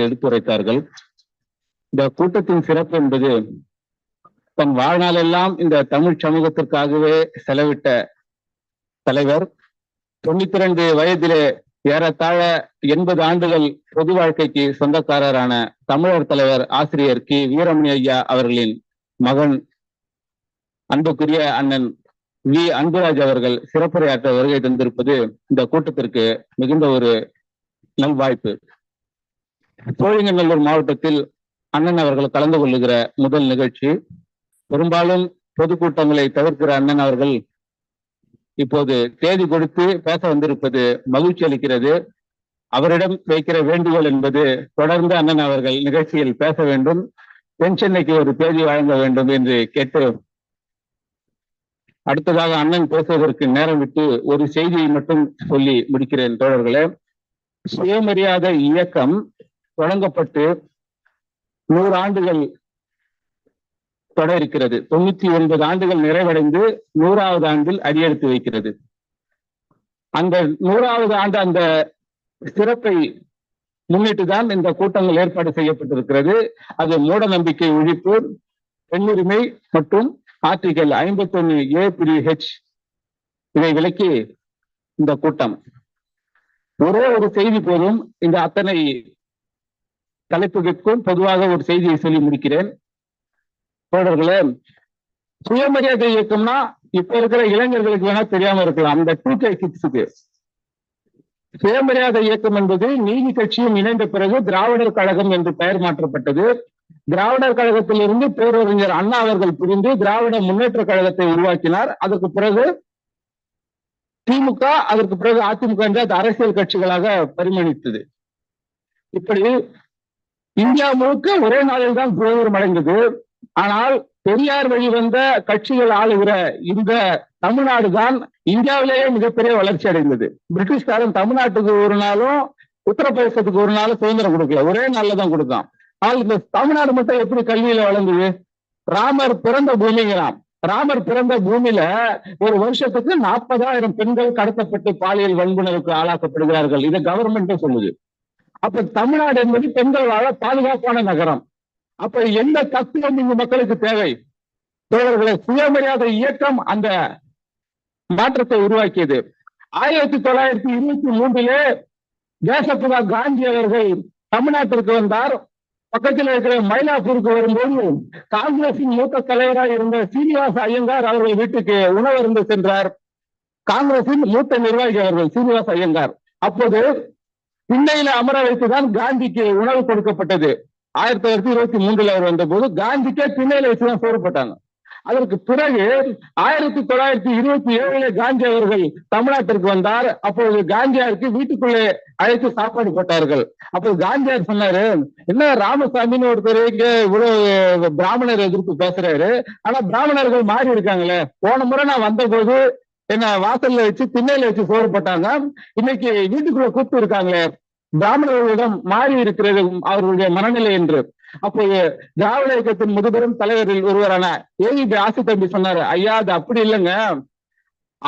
எடுத்துரைத்தார்கள். இந்த கூட்டத்தின் சிறப்பு என்பது தன் வாழ்நாளெல்லாம் இந்த தமிழ் சமூகத்திற்காகவே செலவிட்ட தலைவர். தொண்ணூத்தி ரெண்டு வயதிலே ஏறத்தாழ எண்பது ஆண்டுகள் பொது வாழ்க்கைக்கு சொந்தக்காரரான தமிழர் தலைவர் ஆசிரியர் கி. வீரமணி ஐயா அவர்களின் மகன் அன்புக்குரிய அண்ணன் வி. அன்புராஜ் அவர்கள் சிறப்புரையாற்ற வருகை தந்திருப்பது இந்த கூட்டத்திற்கு மிகுந்த ஒரு நல்வாய்ப்பு. சோழிங்கநல்லூர் மாவட்டத்தில் அண்ணன் அவர்கள் கலந்து கொள்ளுகிற முதல் நிகழ்ச்சி. பெரும்பாலும் பொதுக்கூட்டங்களை தவிர்க்கிற அண்ணன் அவர்கள் இப்போது தேதி கொடுத்து பேச வந்திருப்பது மகிழ்ச்சி அளிக்கிறது. அவரிடம் வைக்கிற வேண்டுகோள் என்பது தொடர்ந்து அண்ணன் அவர்கள் நிகழ்ச்சியில் பேச வேண்டும். தென் சென்னைக்கு ஒரு தேதி வழங்க வேண்டும் என்று கேட்டு அடுத்ததாக அண்ணன் பேசுவதற்கு நேரம் விட்டு ஒரு செய்தியை மட்டும் சொல்லி முடிக்கிறேன் தோழர்களே. சுயமரியாதை இயக்கம் தொடங்கப்பட்டு நூறு ஆண்டுகள் தொட இருக்கிறது தொண்ணூத்தி ஒன்பது ஆண்டுகள் நிறைவடைந்து நூறாவது ஆண்டில் அடியெடுத்து வைக்கிறது. அந்த நூறாவது ஆண்டு அந்த சிறப்பை முன்னிட்டு தான் இந்த கூட்டங்கள் ஏற்பாடு செய்யப்பட்டிருக்கிறது. அது மூட நம்பிக்கை ஒழிப்பு பெண்ணுரிமை மற்றும் ஆர்டிகல் ஐம்பத்தி ஒன்னு ஏ பிரி ஹெச் இதை விலக்கி இந்த கூட்டம். ஒரே ஒரு செய்தி போதும். இந்த அத்தனை தலைப்புகளுக்கும் பொதுவாக ஒரு செய்தியை சொல்லி முடிக்கிறேன். தோழர்களே சுயமரியாதை இயக்கம்னா இப்ப இருக்கிற இளைஞர்களுக்கு வேணா தெரியாம இருக்கலாம். அந்த டூ கே கிட்ஸுக்கு சுயமரியாதை இயக்கம் என்பது நீதி கட்சியும் இணைந்த பிறகு திராவிடர் கழகம் என்று பெயர் மாற்றப்பட்டது. திராவிடர் கழகத்திலிருந்து பேரறிஞர் அண்ணா அவர்கள் பிரிந்து திராவிட முன்னேற்ற கழகத்தை உருவாக்கினார். அதற்கு பிறகு திமுக அதற்கு பிறகு அதிமுக என்ற அரசியல் கட்சிகளாக பரிமணித்தது இப்படி இந்தியா முழுக்க ஒரே நாளில் தான் சுதந்திரம் அடைந்தது. ஆனால் பெரியார் வழி வந்த கட்சிகள் ஆளுகிற இந்த தமிழ்நாடு தான் இந்தியாவிலேயே மிகப்பெரிய வளர்ச்சி அடைந்தது. பிரிட்டிஷ்காரன் தமிழ்நாட்டுக்கு ஒரு நாளும் உத்தரப்பிரதேசத்துக்கு ஒரு நாளும் சுதந்திரம் கொடுக்கல. ஒரே நாள்ல தான் கொடுத்தான். ஆனால் இந்த தமிழ்நாடு மட்டும் எப்படி கல்வியில வளர்ந்தது? ராமர் பிறந்த பூமிங்கிறான். ராமர் பிறந்த பூமியில ஒரு வருஷத்துக்கு நாற்பதாயிரம் பெண்கள் கடத்தப்பட்டு பாலியல் வன்புணருக்கு ஆளாக்கப்படுகிறார்கள். இதை கவர்மெண்ட்டே சொல்லுது. அப்ப தமிழ்நாடு என்பது பெண்களால பாதுகாப்பான நகரம். அப்ப எந்த தத்துவம் இங்கு மக்களுக்கு தேவை? தோழர்களை சுயமரியாதை இயக்கம் அந்த மாற்றத்தை உருவாக்கியது. ஆயிரத்தி தொள்ளாயிரத்தி இருபத்தி மூன்றிலே தேசப்பிதா காந்தி அவர்கள் தமிழ்நாட்டிற்கு வந்தார். பக்கத்தில் இருக்கிற மயிலாப்பூருக்கு வரும்போது காங்கிரசின் மூத்த தலைவராக இருந்த சீனிவாச ஐயங்கார் அவர்கள் வீட்டுக்கு உணவருந்து சென்றார். காங்கிரசின் மூத்த நிர்வாகி அவர்கள் சீனிவாச ஐயங்கார். அப்போது திண்ணையில அமர வைத்துதான் காந்திக்கு உணவு கொடுக்கப்பட்டது. ஆயிரத்தி தொள்ளாயிரத்தி இருபத்தி மூன்றுல அவர் வந்த போது காந்திக்கே திண்ணையில வச்சுதான் சோறுப்பட்டாங்க அதற்கு பிறகு ஆயிரத்தி தொள்ளாயிரத்தி இருபத்தி ஏழுல காந்தி அவர்கள் தமிழ்நாட்டிற்கு வந்தார். அப்பொழுது காந்தியாருக்கு வீட்டுக்குள்ளே அழைத்து சாப்பாடு போட்டார்கள். அப்போ காந்தியார் சொன்னாரு என்ன ராமசாமின்னு ஒருத்தர் இங்க இவ்வளவு பிராமணர் எதிர்ப்பு பேசுறாரு. ஆனா பிராமணர்கள் மாறி இருக்காங்களே. போன முறை நான் வந்த போது என்ன வாசல்ல வச்சு திண்ணையில வச்சு சோறு போட்டாங்க இன்னைக்கு வீட்டுக்குள்ள கூப்பிட்டு இருக்காங்களே. பிராமணர்களிடம் மாறி இருக்கிறது அவர்களுடைய மனநிலை என்று. அப்போது திராவிட இயக்கத்தின் முதுபெரும் தலைவரில் ஒருவரான ஏவிபி ஆசி தம்பி சொன்னாரு ஐயா அது அப்படி இல்லைங்க.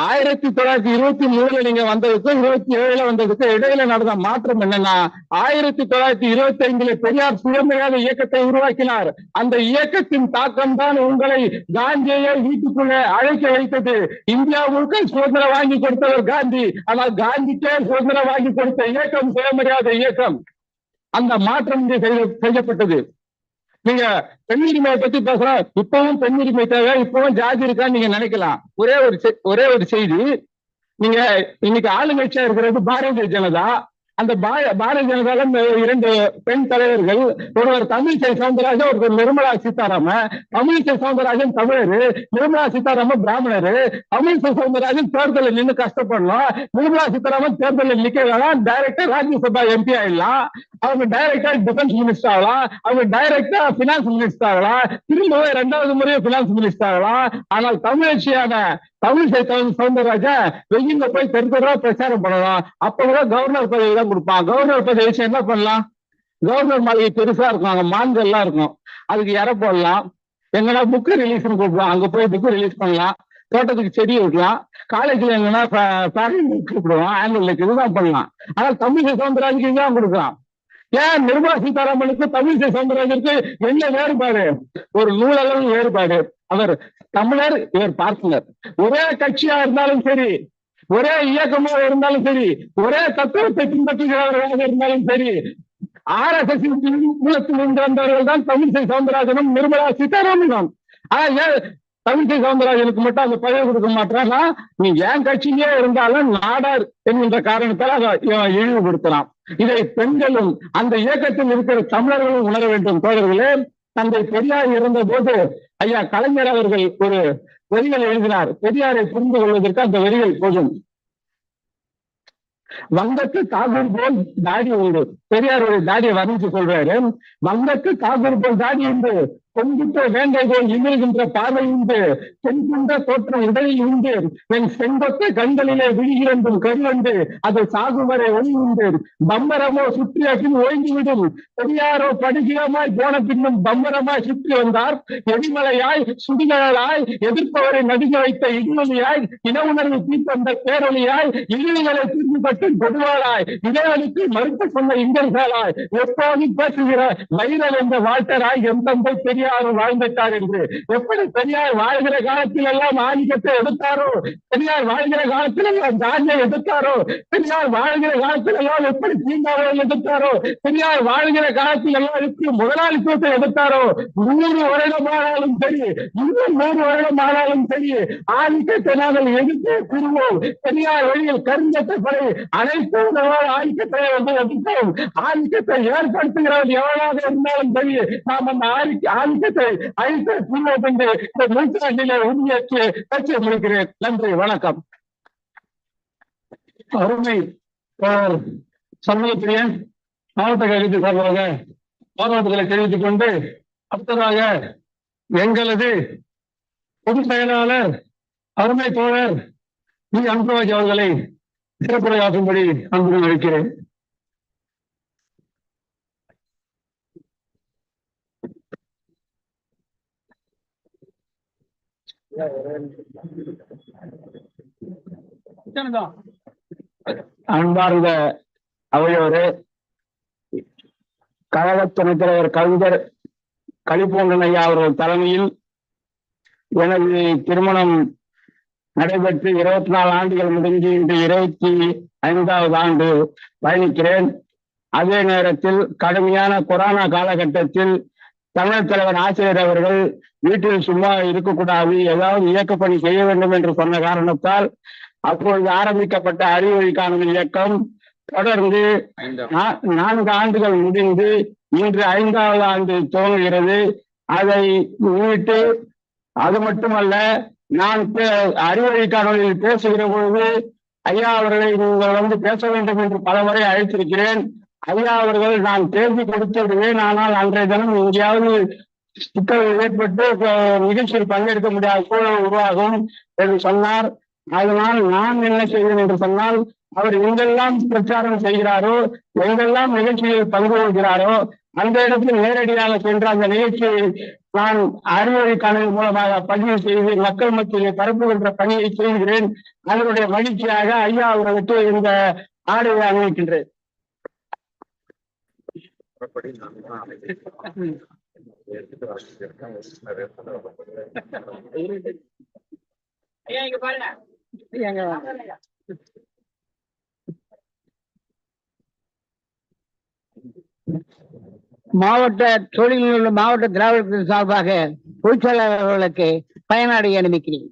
ஆயிரத்தி தொள்ளாயிரத்தி இருபத்தி மூணுல நீங்க வந்ததுக்கும் இருபத்தி ஏழுல வந்ததுக்கும் இடையில நடந்த மாற்றம் என்னன்னா ஆயிரத்தி தொள்ளாயிரத்தி இருபத்தி ஐந்துல பெரியார் சுயமரியாதை இயக்கத்தை உருவாக்கினார். அந்த இயக்கத்தின் தாக்கம் தான் உங்களை காந்தியை வீட்டுக்குள்ளே அழைக்க வைத்தது. இந்தியா முழுக்க சுதந்திரம் வாங்கி கொடுத்தவர் காந்தி. ஆனால் காந்திக்கே சுதந்திரம் வாங்கி கொடுத்த இயக்கம் சுயமரியாதை இயக்கம். அந்த மாற்றம் இங்கே செய்யப்பட்டது. நீங்க பெண்ணுரிமையை பத்தி பேசுறோம். இப்பவும் பெண்ணுரிமை தேவை. இப்பவும் ஜாதி இருக்கான்னு நீங்க நினைக்கலாம். ஒரே ஒரு ஒரே ஒரு செய்தி. நீங்க இன்னைக்கு ஆளுங்கட்சியா இருக்கிறது பாரதிய ஜனதா. அந்த பாரதிய ஜனதால இரண்டு பெண் தலைவர்கள் ஒருவர் தமிழிசை சவுந்தரராஜன் ஒருவர் நிர்மலா சீதாராமன். தமிழிசை சவுந்தரராஜன் தமிழர் நிர்மலா சீதாராமன் பிராமணர். தமிழிசை சவுந்தரராஜன் தேர்தலில் நின்று கஷ்டப்படலாம் நிர்மலா சீதாராமன் தேர்தலில் நிக்க வேணாம் டைரக்டா ராஜ்யசபா எம்பி ஆயிடலாம். அவங்க டைரக்டா டிஃபென்ஸ் மினிஸ்டர் ஆகலாம். அவங்க டைரக்டா பினான்ஸ் மினிஸ்டர் ஆகலாம். திரும்பவும் இரண்டாவது முறையும் பினான்ஸ் மினிஸ்டர் ஆகலாம். ஆனால் தமிழச்சியான தமிழிசை சவுந்தரராஜன் வெயில போய் தெருத்தரா பிரச்சாரம் பண்ணலாம். அப்ப கூட கவர்னர் பதவி தான் கொடுப்பான். கவர்னர் பதவி வச்சு என்ன பண்ணலாம்? கவர்னர் மாளிகை பெருசா இருக்கும் அங்க மான்கள் எல்லாம் இருக்கும். அதுக்கு இற போடலாம். எங்கன்னா புக்கு ரிலீஸ் கொடுப்போம் அங்க போய் புக்கு ரிலீஸ் பண்ணலாம். தோட்டத்துக்கு செடி விடலாம் காலேஜ்ல எங்கன்னா கூப்பிடுவோம் ஆனுவல் இதுதான் பண்ணலாம். ஆனால் தமிழிசை சவுந்தரராஜுக்கு இதுதான் கொடுக்கலாம். ஏன் நிர்மலா சீதாராமனுக்கு தமிழிசை சவுந்தரராஜனுக்கு என்ன வேறுபாடு? ஒரு நூலளவு வேறுபாடு. அவர் தமிழர் இவர் பார்ப்பனர். ஒரே கட்சியா இருந்தாலும் சரி ஒரே இயக்கமாக இருந்தாலும் சரி ஒரே தத்துவத்தை பின்பற்றுகிறவர்களாக இருந்தாலும் சரி ஆர் எஸ் எஸ் மூலத்தில் வந்தவர்கள் தான் தமிழிசை சவுந்தரராஜனும் நிர்மலா சீதாராமனும் ஆனா ஏன் தமிழிசை சவுந்தரராஜனுக்கு மட்டும் அந்த பதவி கொடுக்க மாட்டான்னா நீ என் கட்சியிலே இருந்தாலும் நாடார் என்கின்ற காரணத்தால் அதை இழிவுபடுத்தலாம். இதை பெண்களும் அந்த இயக்கத்தில் இருக்கிற தமிழர்களும் உணர வேண்டும். தோழர்களே தந்தை பெரியார் இருந்த போது ஐயா கலைஞர் அவர்கள் ஒரு வரிகள் எழுதினார். பெரியாரை புரிந்து கொள்வதற்கு அந்த வரிகள் போதும். வங்கத்து தாகூர் போல் தாடி உண்டு. பெரியாருடைய தாடியை வரைஞ்சு கொள்வாரு. வங்கத்து தாகூர் போல் தாடி உண்டு. கொங்கிட்ட வேண்டை போல் இமிழ்கின்ற பார்வை உண்டு. சென்கின்ற தோற்றம் உடலில் உண்டு. என் செங்கொத்த கண்களிலே விழிகிறந்தும் கருவண்டு. அது சாகும் வரை ஒளி உண்டு. பம்பரமோ சுற்றி அகில் ஓய்ந்துவிடும். பெரியாரோ படுகிரமாய் போன பின்னும் பம்பரமாய் சுற்றி வந்தார். எரிமலையாய் சுடிகளாய் எதிர்ப்பவரை நடுங்க வைத்த இடுவலியாய் இன உணர்வு தீர்த்தந்த பேரொழியாய் இழிவுகளை திரும்பிப்பட்டு கொடுவாளாய். இடைவெளிக்கு மறுத்து சொன்ன இங்கர்களாய் எப்போதும் பேசுகிற வைரல் என்ற வாழ்த்தராய் எந்தெந்த பெரிய பெரியார் வாழ்ந்துட்டார் என்று. எப்படி பெரியார் வாழ்கிற காலத்தில் எல்லாம் ஆதிக்கத்தை எடுத்தாரோ? பெரியார் வாழ்கிற காலத்தில் எல்லாம் ஜாதியை எதிர்த்தாரோ பெரியார் வாழ்கிற காலத்தில் எல்லாம் எப்படி தீண்டாவை எதிர்த்தாரோ பெரியார் வாழ்கிற காலத்தில் எல்லாம் எப்படி முதலாளித்துவத்தை எடுத்தாரோ? நூறு வருடம் ஆனாலும் சரி இன்னும் நூறு வருடம் ஆனாலும் சரி ஆதிக்கத்தை நாங்கள் எதிர்த்து கூறுவோம். பெரியார் வழியில் கருஞ்சத்தை படை அனைத்து விதமான ஆதிக்கத்தை வந்து எதிர்த்தோம் ஆதிக்கத்தை ஏற்படுத்துகிறவர் எவ்வளவு இருந்தாலும் சரி நாம் அந்த ஆதிக்க ஆதிக்கத்தை அழித்து கூறுவோம் கொண்டு இந்த நூற்றாண்டிலே உறுதியேற்று பேச்சை முடிக்கிறேன். நன்றி வணக்கம். அருமை சமூகத்திலே மாவட்ட கல்வி சார்பாக பாராட்டுதலை தெரிவித்துக் கொண்டு அடுத்ததாக எங்களது பொதுச் செயலாளர் அருமை தோழர் வி. அன்பராஜ் அவர்களை சிறப்புரையாற்றும்படி அன்புடன் அழைக்கிறேன். அன்பார்ந்த அவையோரே கழக துணைத் தலைவர் கவிஞர் கலிபோன்றனையா அவர்கள் தலைமையில் எனது திருமணம் நடைபெற்று இருபத்தி நாலு ஆண்டுகள் முடிஞ்சு இன்று இருபத்தி ஐந்தாவது ஆண்டு பயணிக்கிறேன். அதே நேரத்தில் கடுமையான கொரோனா காலகட்டத்தில் தமிழர் தலைவர் ஆசிரியர் அவர்கள் வீட்டில் சும்மா இருக்கக்கூடாது ஏதாவது இயக்கப்பணி செய்ய வேண்டும் என்று சொன்ன காரணத்தால் அப்பொழுது ஆரம்பிக்கப்பட்ட அறிவொழி காணும் இயக்கம் தொடர்ந்து நான்கு ஆண்டுகள் முடிந்து இன்று ஐந்தாவது ஆண்டு துவங்குகிறது. அதை முன்னிட்டு அது மட்டுமல்ல நான் அறிவொழி காணொலியில் பேசுகிற பொழுது ஐயா அவர்களை நீங்கள் வந்து பேச வேண்டும் என்று பலமுறை அழைத்திருக்கிறேன். ஐயா அவர்கள் நான் தேர்வு கொடுத்து ஆனால் அன்றைய தினம் எங்கேயாவது சிக்கல்கள் ஏற்பட்டு நிகழ்ச்சியில் பங்கெடுக்க முடியாத சூழல் உருவாகும் என்று சொன்னார். அதனால் நான் என்ன செய்வேன் என்று சொன்னால் அவர் எங்கெல்லாம் பிரச்சாரம் செய்கிறாரோ எங்கெல்லாம் நிகழ்ச்சியில் பங்கு கொள்கிறாரோ அந்த இடத்தில் நேரடியாக சென்று அந்த நிகழ்ச்சியை நான் அறிவுரை கணல் மூலமாக பதிவு செய்து மக்கள் மத்தியிலே பரப்புகின்ற பணியை செய்கிறேன். அதனுடைய மகிழ்ச்சியாக ஐயா அவர்களுக்கு இந்த ஆடையை அணிவிக்கின்றேன் மாவட்ட தொழில் மாவட்ட திராவிட சார்பாக பொதுச்செயலாளர்களுக்கு பயனாடை அனுமதிக்கிறேன்.